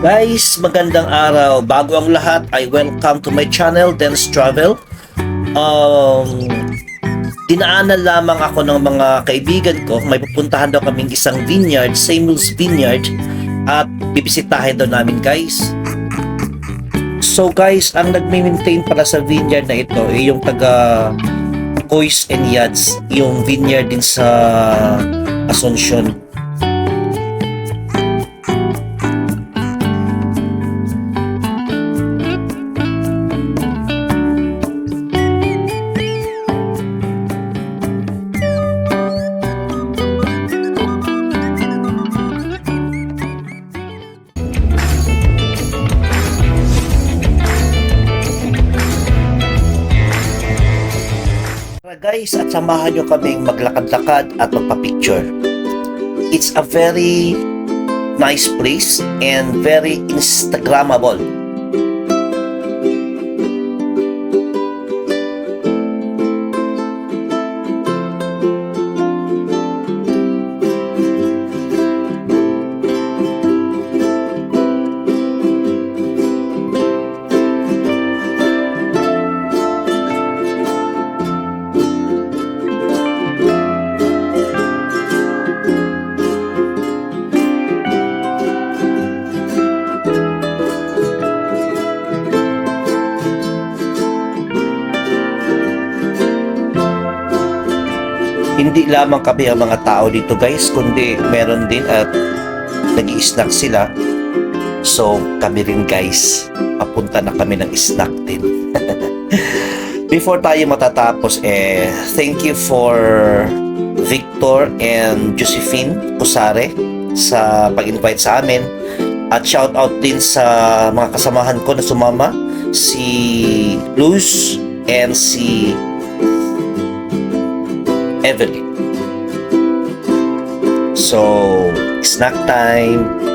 Guys, magandang araw. Bago ang lahat, I welcome to my channel, Dance Travel. Um, dinaanan lamang ako ng mga kaibigan ko. May pupuntahan daw kaming isang vineyard, Samuel's Vineyard. At bibisitahin daw namin guys. So guys, ang nagme-maintain para sa vineyard na ito ay yung taga Kois and Yads, yung vineyard din sa Asuncion. Guys, at samahan nyo kaming maglakad-lakad at magpa-picture. It's a very nice place and very Instagrammable. Hindi lamang kami ang mga tao dito guys, kundi meron din at nag snack sila. So kami rin guys, papunta na kami ng snack din. Before tayo matatapos, eh, thank you for Victor and Josephine Pusare sa pag-invite sa amin. At shout out din sa mga kasamahan ko na sumama, si Luz and si Evelyn. So, snack time.